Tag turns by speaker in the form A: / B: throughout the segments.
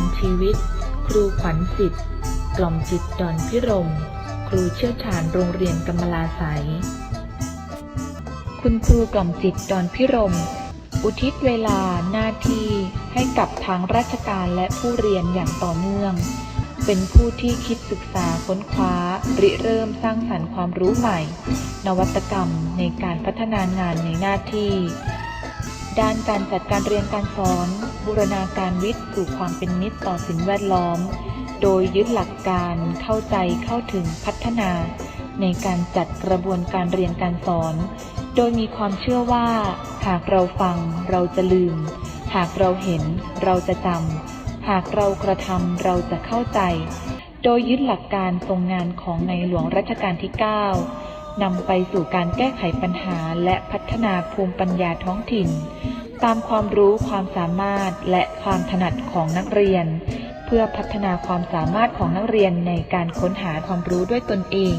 A: านชีวิต ครูขวัญสิทธิ์ กล่อมจิตดอนพิรม ครูเชี่ยวชาญโรงเรียนกำมลาไสยคุณครูกล่อมจิตดอนพิรม อุทิศเวลาหน้าที่ให้กับทางราชการและผู้เรียนอย่างต่อเนื่อง เป็นผู้ที่คิดศึกษาค้นคว้า ริเริ่มสร้างสรรค์ความรู้ใหม่ นวัตกรรมในการพัฒนางานในหน้าที่ ด้านการจัดการเรียนการสอน บูรณาการวิทย์สู่ความเป็นมิตรต่อสิ่งแวดล้อม โดยยึดหลักการเข้าใจเข้าถึงพัฒนา ในการจัดกระบวนการเรียนการสอน โดยมีความเชื่อว่า หากเราฟังเราจะลืม หากเราเห็นเราจะจำหากเรากระทำเราจะเข้าใจ โดยยึดหลักการทรงงานของในหลวงรัชกาลที่ 9 นำไปสู่การแก้ไขปัญหาและพัฒนาภูมิปัญญาท้องถิ่น ตามความรู้ความสามารถและความถนัดของนักเรียน เพื่อพัฒนาความสามารถของนักเรียนในการค้นหาความรู้ด้วยตนเอง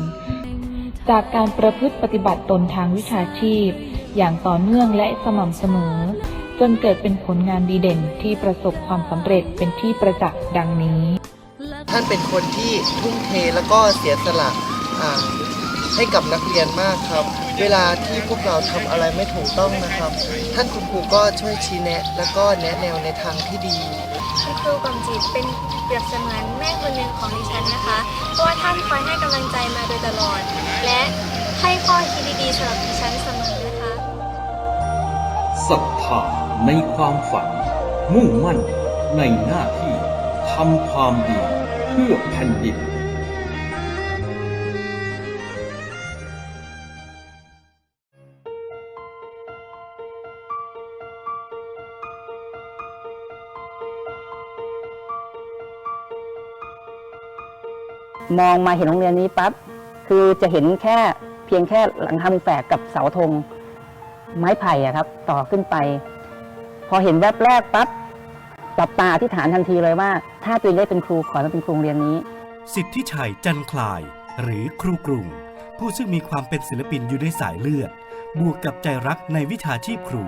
A: จากการประพฤติปฏิบัติตนทางวิชาชีพ อย่างต่อเนื่องและสม่ำเสมอ จนเกิดเป็นผลงานดีเด่นที่ประสบความสำเร็จเป็นที่ประจักษ์ดังนี้
B: ท่านเป็นคนที่ทุ่มเทแล้วก็เสียสละอ่า ให้กับนักเรียนมากครับ เวลาที่พวกเราทำอะไรไม่ถูกต้องนะครับ ท่านคุณครูก็ช่วยชี้แนะ แล้วก็แนะแนวในทางที่ดี
C: คุณครูกล่อมจิตเป็นเปรียบเสมือนแม่คนหนึ่งของดิฉันนะคะ เพราะว่าท่านคอยให้กำลังใจมาโดยตลอด และให้ข้อคิดดีๆสำหรับดิฉันเสมอนะคะ
D: ศรัทธาในความฝัน มุ่งมั่นในหน้าที่ทำความดีเพื่อแผ่นดิน
E: มองมาเห็นโรงเรียนนี้ปั๊บคือจะเห็นแค่เพียงแค่หลังคามุงแฝกกับเสาธงไม้ไผ่อะครับ ต่อขึ้นไป พอเห็นแวบแรกปั๊บหลับตาอธิษฐานทันทีเลยว่า ถ้าตัวเองได้เป็นครูขอให้มาเป็นครูโรงเรียนนี้
F: สิทธิชัยจันคลาย หรือครูกรุง ผู้ซึ่งมีความเป็นศิลปินอยู่ในสายเลือด บวกกับใจรักในวิชาชีพครู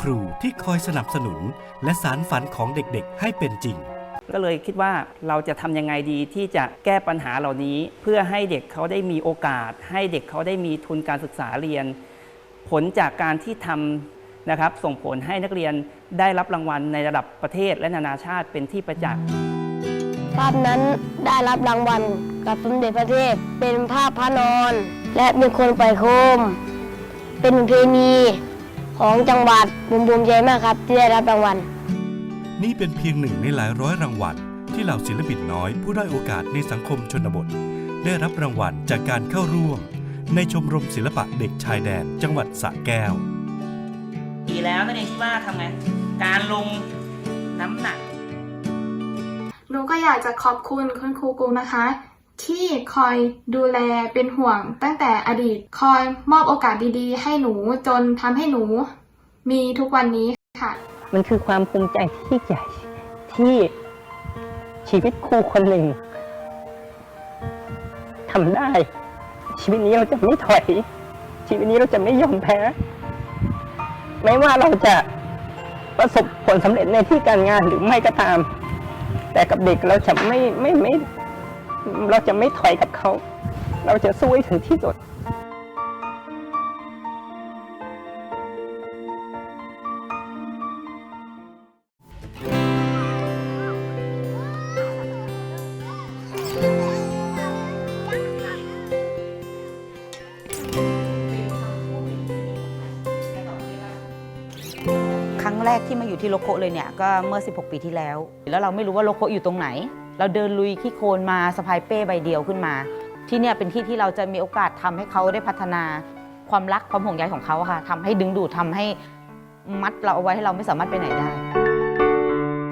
F: ครูที่คอยสนับสนุน และสารฝันของเด็กๆให้เป็นจริง
G: ก็เลยคิดว่าเราจะทำยังไงดีที่จะแก้ปัญหาเหล่านี้ เพื่อให้เด็กเขาได้มีโอกาส ให้เด็กเขาได้มีทุนการศึกษาเรียน ผลจากการที่ทำนะครับ ส่งผลให้นักเรียนได้รับรางวัลในระดับประเทศและนานาชาติเป็นที่ประจักษ์
H: ภาพนั้นได้รับรางวัลกับสมเด็จพระเทพเป็นภาพพระนอน และเป็นคนปล่อยโคม เป็นเพณีของจังหวัดบุมบูมใจมากครับ ที่ได้รับรางวัล
F: นี่เป็นเพียงหนึ่งในหลายร้อยรางวัลที่เหล่าศิลปินน้อยผู้ด้อยโอกาสในสังคมชนบท ได้รับรางวัลจากการเข้าร่วม ในชมรมศิลปะเด็กชายแดนจังหวัดสระแก้ว
G: ดีแล้วนักเรียนคิดว่าทำไง การลงน้ำหนัก
I: หนูก็อยากจะขอบคุณคุณครูกูนะคะ ที่คอยดูแลเป็นห่วงตั้งแต่อดีต คอยมอบโอกาสดีๆ ให้หนูจนทำให้หนู มีทุกวันนี้ค่ะ
E: มันคือความภูมิใจที่ใหญ่ที่ชีวิตครูคนหนึ่งทำได้ ชีวิตนี้เราจะไม่ถอย ชีวิตนี้เราจะไม่ยอมแพ้ไม่ว่าเราจะประสบผลสำเร็จในที่การงานหรือไม่ก็ตาม แต่กับเด็กเราจะไม่ไม่ไม่ เราจะไม่ถอยกับเขา เราจะสู้ให้ถึงที่สุด
J: กที่มาอยู่ที่โลโกเลยเนี่ยก็เมื่อ 16 ปีที่แล้ว แล้วเราไม่รู้ว่าโลโกอยู่ตรงไหน เราเดินลุยขี้โคลนมาสะพายเป้ใบเดียวขึ้นมา ที่เนี่ยเป็นที่ที่เราจะมีโอกาสทำให้เขาได้พัฒนาความรักความห่วงใยของเขาค่ะทำให้ดึงดูดทำให้มัดเราเอาไว้ให้เราไม่สามารถไปไหนได้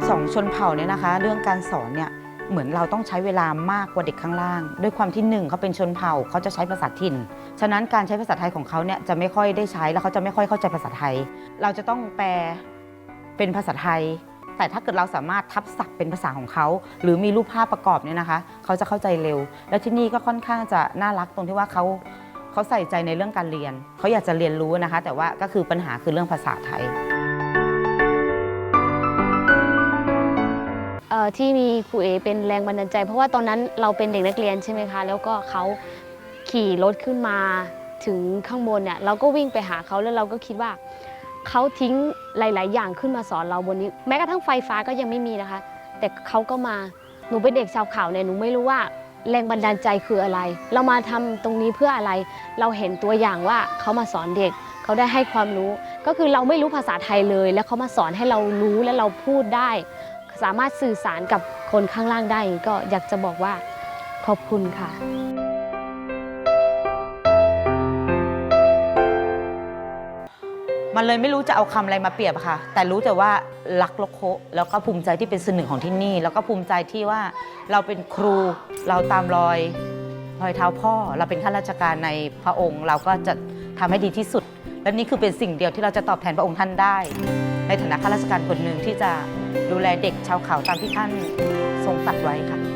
J: สองชนเผ่าเนี่ยนะคะ เรื่องการสอนเนี่ยเหมือนเราต้องใช้เวลามากกว่าเด็กข้างล่าง ด้วยความที่หนึ่งเขาเป็นชนเผ่าเขาจะใช้ภาษาถิ่น ฉะนั้นการใช้ภาษาไทยของเขาเนี่ยจะไม่ค่อยได้ใช้แล้วเขาจะไม่ค่อยเข้าใจภาษาไทย เราจะต้องแปล เป็นภาษาไทย แต่ถ้าเกิดเราสามารถทับศัพท์เป็นภาษาของเขา หรือมีรูปภาพประกอบเนี่ยนะคะ เขาจะเข้าใจเร็ว แล้วที่นี่ก็ค่อนข้างจะน่ารักตรงที่ว่าเขาเขาใส่ใจในเรื่องการเรียน เขาอยากจะเรียนรู้นะคะ แต่ว่าก็คือปัญหาคือเรื่องภาษาไทย
H: เอ่อที่มีครูเอเป็นแรงบันดาลใจ เพราะว่าตอนนั้นเราเป็นเด็กนักเรียนใช่ไหมคะ แล้วก็เขาขี่รถขึ้นมาถึงข้างบนเนี่ยเราก็วิ่งไปหาเขาแล้วเราก็คิดว่า เขาทิ้งหลาย ๆ อย่างขึ้นมาสอนเราบนนี้ แม้กระทั่งไฟฟ้าก็ยังไม่มีนะคะ แต่เขาก็มาหนูเป็นเด็กชาวเขาเนี่ยหนูไม่รู้ว่าแรงบันดาลใจคืออะไร เรามาทำตรงนี้เพื่ออะไร เราเห็นตัวอย่างว่าเขามาสอนเด็ก เขาได้ให้ความรู้ ก็คือเราไม่รู้ภาษาไทยเลย แล้วเขามาสอนให้เรารู้และเราพูดได้ สามารถสื่อสารกับคนข้างล่างได้ ก็อยากจะบอกว่าขอบคุณค่ะ
J: มันเลยไม่รู้จะเอาคำอะไรมาเปรียบค่ะ แต่รู้แต่ว่ารักโลโคแล้วก็ภูมิใจที่เป็นส่วนหนึ่งของที่นี่ แล้วก็ภูมิใจที่ว่าเราเป็นครูเราตามรอยรอยเท้าพ่อ เราเป็นข้าราชการในพระองค์ เราก็จะทำให้ดีที่สุด และนี่คือเป็นสิ่งเดียวที่เราจะตอบแทนพระองค์ท่านได้ ในฐานะข้าราชการคนหนึ่งที่จะดูแลเด็กชาวเขาตามที่ท่านทรงตรัสไว้ค่ะ